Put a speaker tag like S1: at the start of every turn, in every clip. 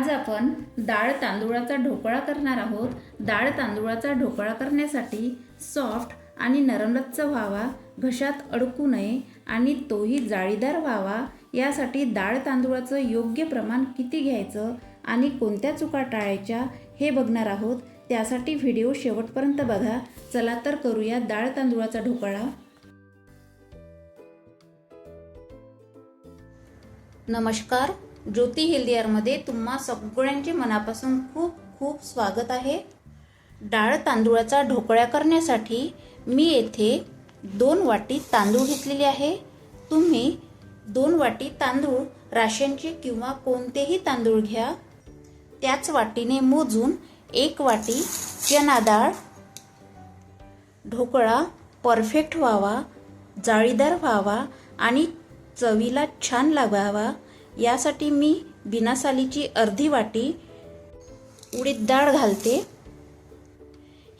S1: आज आपण डाळ तांदूळाचा ढोकळा करणार आहोत. डाळ तांदूळाचा ढोकळा करण्यासाठी सॉफ्ट आणि नरमरच्च व्हावा घशात अडकू नये आणि तोही जाळीदार व्हावा यासाठी डाळ तांदूळाचं योग्य प्रमाण किती घ्यायचं आणि कोणत्या चुका टाळायच्या हे बघणार आहोत. त्यासाठी व्हिडिओ शेवटपर्यंत बघा. चला तर करूया डाळ तांदूळाचा ढोकळा. नमस्कार. ज्योती हेल्दिअरमध्ये तुम्हा सगळ्यांचे मनापासून खूप खूप स्वागत आहे. डाळ तांदूळाचा ढोकळा करण्यासाठी मी येथे दोन वाटी तांदूळ घेतलेले आहे. तुम्ही दोन वाटी तांदूळ राशनचे किंवा कोणतेही तांदूळ घ्या. त्याच वाटीने मोजून एक वाटी चना डाळ ढोकळा परफेक्ट व्हावा जाळीदार व्हावा आणि चवीला छान लागावा. यासाठी मी बिना सालीची अर्धी वाटी उडीद डाळ घालते.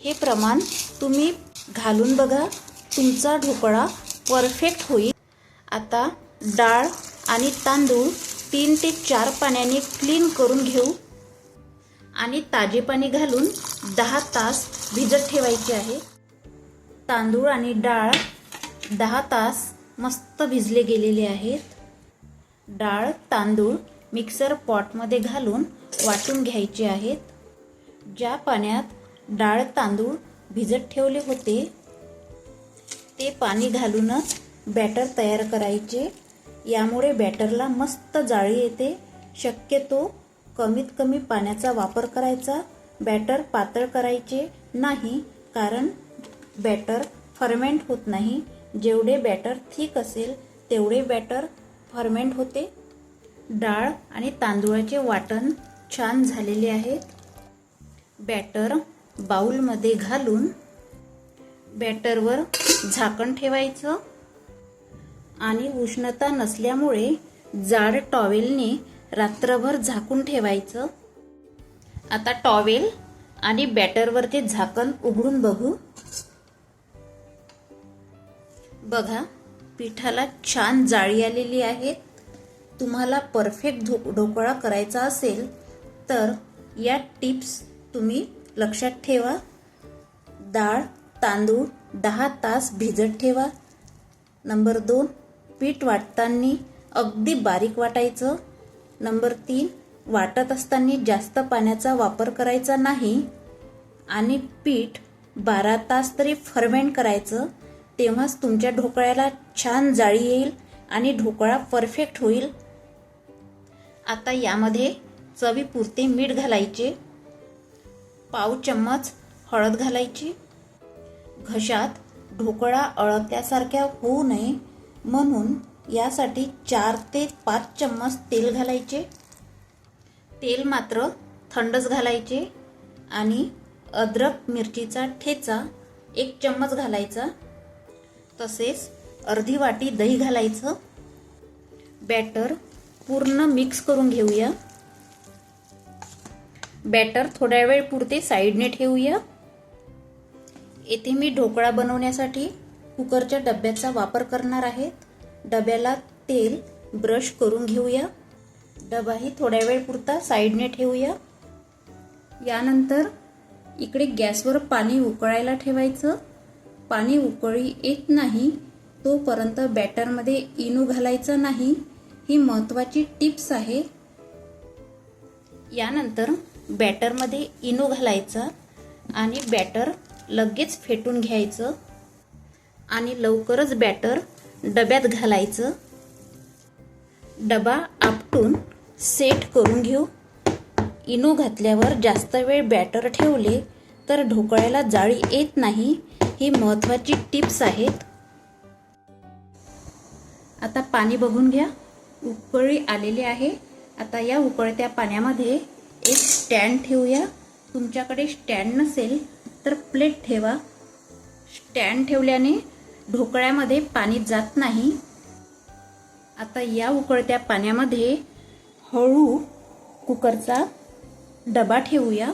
S1: हे प्रमाण तुम्ही घालून बघा. तुमचा ढोकळा परफेक्ट होईल. आता डाळ आणि तांदूळ तीन ते चार पाण्याने क्लीन करून घेऊ. आणि ताजे पाणी घालून दहा तास भिजत ठेवायचे आहे. तांदूळ आणि डाळ दहा तास मस्त भिजले गेलेले आहेत. डाळ तांदूळ मिक्सर पॉटमध्ये घालून वाटून घ्यायचे आहेत. ज्या पाण्यात डाळ तांदूळ भिजत ठेवले होते ते पाणी घालूनच बॅटर तयार करायचे. यामुळे बॅटरला मस्त जाळी येते. शक्यतो कमीत कमी पाण्याचा वापर करायचा. बॅटर पातळ करायचे नाही कारण बॅटर फर्मेंट होत नाही. जेवढे बॅटर थिक असेल तेवढे बॅटर फर्मेंट होते. डाळ आणि तांदूळाचे वाटण छान झालेले आहेत. बॅटर बाऊलमध्ये घालून बॅटरवर झाकण ठेवायचं. आणि उष्णता नसल्यामुळे जाड टॉवेलने रात्रभर झाकून ठेवायचं. आता टॉवेल आणि बॅटरवरचे झाकण उघडून बघू. बघा पिठाला छान जाळी आलेली आहे. तुम्हाला परफेक्ट ढो ढोकळा करायचा असेल तर या टिप्स तुम्ही लक्षात ठेवा. डाळ तांदूळ दहा तास भिजत ठेवा. नंबर दोन पीठ वाटताना अगदी बारीक वाटायचं. नंबर तीन वाटत असताना जास्त पाण्याचा वापर करायचा नाही. आणि पीठ बारा तास तरी फर्मेंट करायचं. तेव्हाच तुमच्या ढोकळ्याला छान जाळी येईल आणि ढोकळा परफेक्ट होईल. आता यामध्ये चवीपुरते मीठ घालायचे. पाव चम्मच हळद घालायची. घशात ढोकळा अळत्यासारख्या होऊ नये म्हणून यासाठी चार ते पाच चम्मच तेल घालायचे. तेल मात्र थंडच घालायचे आणि अद्रक मिरचीचा ठेचा एक चम्मच घालायचा. तसेच अर्धी वाटी दही घालायचं. बॅटर पूर्ण मिक्स करून घेऊया. बॅटर थोड्या वेळ पुरते साईडने ठेवूया. येथे मी ढोकळा बनवण्यासाठी कुकरच्या डब्याचा वापर करणार आहे डब्याला तेल ब्रश करून घेऊया. डबाही थोड्या वेळ पुरता साईडने ठेवूया. यानंतर इकडे गॅसवर पाणी उकळायला ठेवायचं. पाणी उकळी येत नाही तोपर्यंत बॅटरमध्ये इनो घालायचा नाही ही महत्त्वाची टिप्स आहे. यानंतर बॅटरमध्ये इनो घालायचा आणि बॅटर लगेच फेटून घ्यायचं आणि लवकरच बॅटर डब्यात घालायचं. डबा आपटून सेट करून घेऊ. इनो घातल्यावर जास्त वेळ बॅटर ठेवले तर ढोकळ्याला जाळी येत नाही ही महत्त्वाची टिप्स आहेत. आता पाणी बघून घ्या. उकळी आलेली आहे. आता या उकळत्या पाण्यामध्ये एक स्टँड ठेवूया. तुमच्याकडे स्टँड नसेल तर प्लेट ठेवा. स्टँड ठेवल्याने ढोकळ्यामध्ये पाणी जात नाही. आता या उकळत्या पाण्यामध्ये हळू कुकरचा डबा ठेवूया.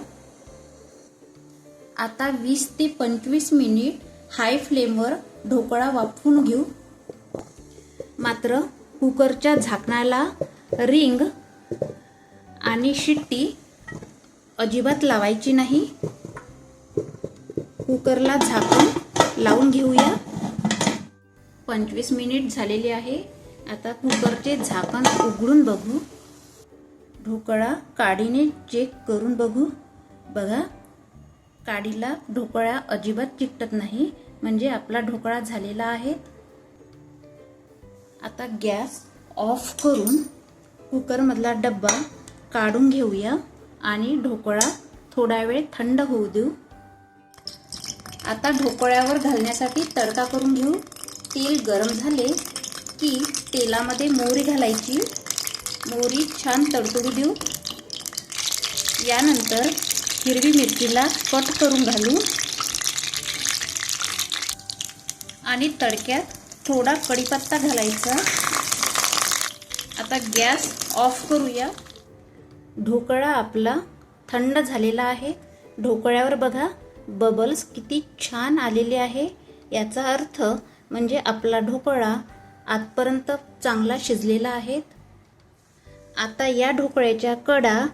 S1: आता वीस ते पंचवीस मिनिट हाय फ्लेमवर ढोकळा वाफवून घेऊ. मात्र कुकरच्या झाकणाला रिंग आणि शिट्टी अजिबात लावायची नाही. कुकरला झाकण लावून घेऊया. पंचवीस मिनिट झालेले आहे. आता कुकरचे झाकण उघडून बघू. ढोकळा काडीने चेक करून बघू. बघा काडीला ढोकळा अजिबात चिकटत नाही म्हणजे आपला ढोकळा झालेला आहे. आता गॅस ऑफ करून कुकरमधला डब्बा काढून घेऊया आणि ढोकळा थोडा वेळ थंड होऊ देऊ. आता ढोकळ्यावर घालण्यासाठी तडका करून घेऊ. तेल गरम झाले की तेलामध्ये मोहरी घालायची. मोहरी छान तडतडू देऊ. यानंतर हिरवी मिरचीला कट करून घालू. आणि तडक्यात थोडा कढीपत्ता घालायचा. आता गॅस ऑफ करूया. ढोकळा आपला थंड झालेला आहे. ढोकळ्यावर बघा बबल्स किती छान आलेले आहे. याचा अर्थ म्हणजे आपला ढोकळा आतपर्यंत चांगला शिजलेला आहे. आता या ढोकळ्याच्या कडा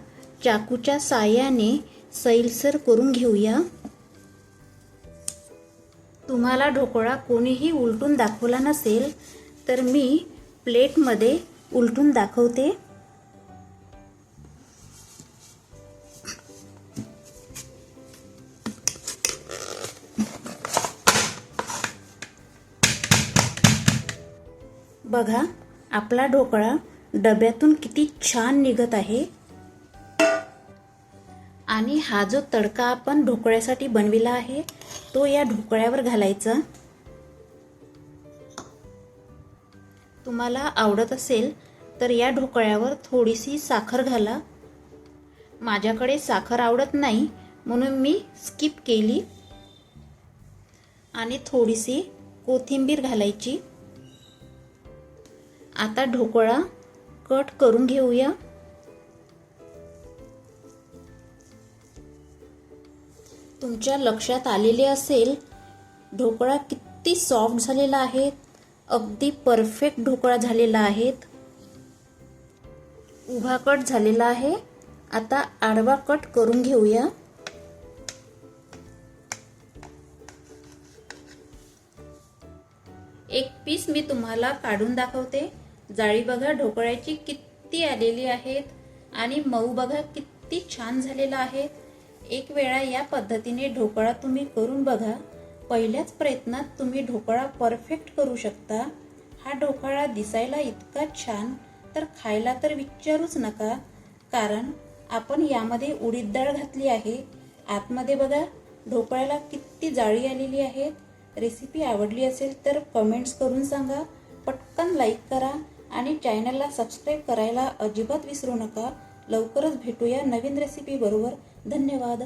S1: चाकूच्या साह्याने सैलसर करून घेऊया. तुम्हाला ढोकळा कोणीही उलटून दाखवला नसेल तर मी प्लेटमध्ये उलटून दाखवते. बघा आपला ढोकळा डब्यातून किती छान निघत आहे. आणि हा जो तडका आपण ढोकळ्यासाठी बनविला आहे तो या ढोकळ्यावर घालायचा. तुम्हाला आवडत असेल तर या ढोकळ्यावर थोडीशी साखर घाला. माझ्याकडे साखर आवडत नाही म्हणून मी स्किप केली. आणि थोडीशी कोथिंबीर घालायची. आता ढोकळा कट करून घेऊया. तुमच्या लक्षात आलेले असेल ढोकळा किती सॉफ्ट झालेला आहे अगदी परफेक्ट ढोकळा झालेला आहे. उभा कट झालेला आहे. आता आडवा कट करून घेऊया. एक पीस मी तुम्हाला काढून दाखवते. जाळी बघा ढोकळ्याची किती आलेली आहेत आणि मऊ बघा किती छान झालेला आहे. एक वेळा या पद्धतीने ढोकळा तुम्ही करून बघा. पहिल्याच प्रयत्नात तुम्ही ढोकळा परफेक्ट करू शकता. हा ढोकळा दिसायला इतका छान तर खायला तर विचारूच नका. कारण आपण यामध्ये उडीद डाळ घातली आहे. आतमध्ये बघा ढोकळ्याला किती जाळी आलेली आहे. रेसिपी आवडली असेल तर कमेंट्स करून सांगा. पटकन लाईक करा आणि चॅनलला सबस्क्राईब करायला अजिबात विसरू नका. लवकरच भेटूया नवीन रेसिपीबरोबर धन्यवाद